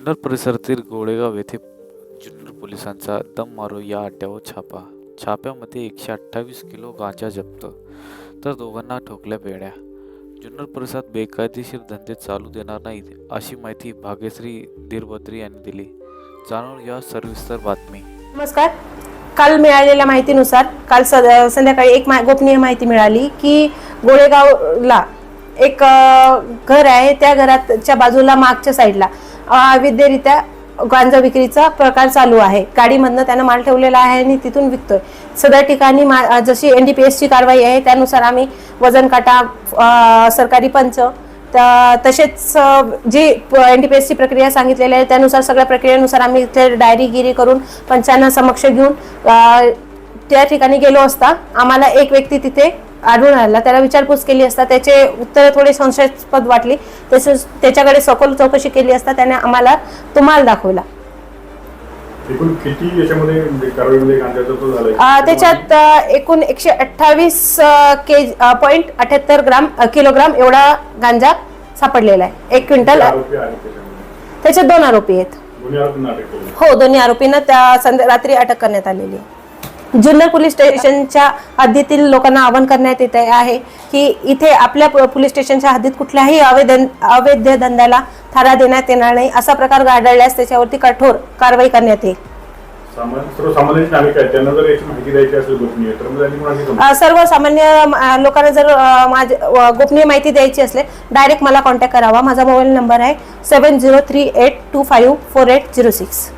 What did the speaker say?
जुन्नर परिसरातील गोळेगाव येथे जुन्नर पोलिसांचा दम मारो या अड्ड्यावर छापा. छाप्यामध्ये एकशे अठ्ठावीस किलो गांजा जप्त. तर दोघांना ठोकल्या बेड्या जुन्नर परिसरात बेकायदेशीर धंदे चालू देणार नाहीत अशी माहिती भाग्यश्री धीरभद्री यांनी दिली. जाणून या सविस्तर बातमी. नमस्कार. काल मिळालेल्या माहितीनुसार काल स- संध्याकाळी एक मा- गोपनीय माहिती मिळाली की गोळेगावला एक घर आहे. त्या घराच्या बाजूला मागच्या साईडला अवैधरित्या गांजा विक्रीचा प्रकार चालू आहे. गाडीमधनं त्यानं माल ठेवलेला आहे आणि तिथून विकतोय. सदर ठिकाणी मा- जशी एन डी पी एसची कारवाई आहे त्यानुसार आम्ही वजन काटा सरकारी पंच तसेच जी एन डी पी एसची प्रक्रिया सांगितलेली आहे त्यानुसार सगळ्या प्रक्रियेनुसार आम्ही इथे डायरीगिरी करून पंचांना समक्ष घेऊन त्या ठिकाणी गेलो असता आम्हाला एक व्यक्ती तिथे आढळून आला. त्याला विचारपूस केली असता. त्याचे उत्तर थोडे संशयास्पद वाटली. तसेच त्याच्याकडे सखोल चौकशी केली असता. त्याने आम्हाला तो माल दाखवला म्हणजे त्याच्यात एकूण एकशे अठ्ठावीस के पॉईंट अठ्याहत्तर ग्राम किलोग्राम एवढा गांजा सापडलेला आहे. एक क्विंटल त्याच्यात दोन आरोपी आहेत. हो दोन्ही आरोपींना त्या संध्या रात्री अटक करण्यात आलेली आहे. जुन्नर पोलीस स्टेशनच्या हद्दीतील लोकांना आवाहन करण्यात येत आहे की इथे आपल्या पोलीस स्टेशनच्या हद्दीत कुठल्याही अवैध अवैध धंद्याला थारा देण्यात येणार नाही असा प्रकार आढळल्यास त्याच्यावरती कठोर कारवाई करण्यात येईल. सर्वसामान्य लोकांना जर अ, माझे अ, गोपनीय माहिती द्यायची असले डायरेक्ट मला कॉन्टॅक्ट करावा. माझा मोबाईल नंबर आहे seven zero three eight two five four eight zero six.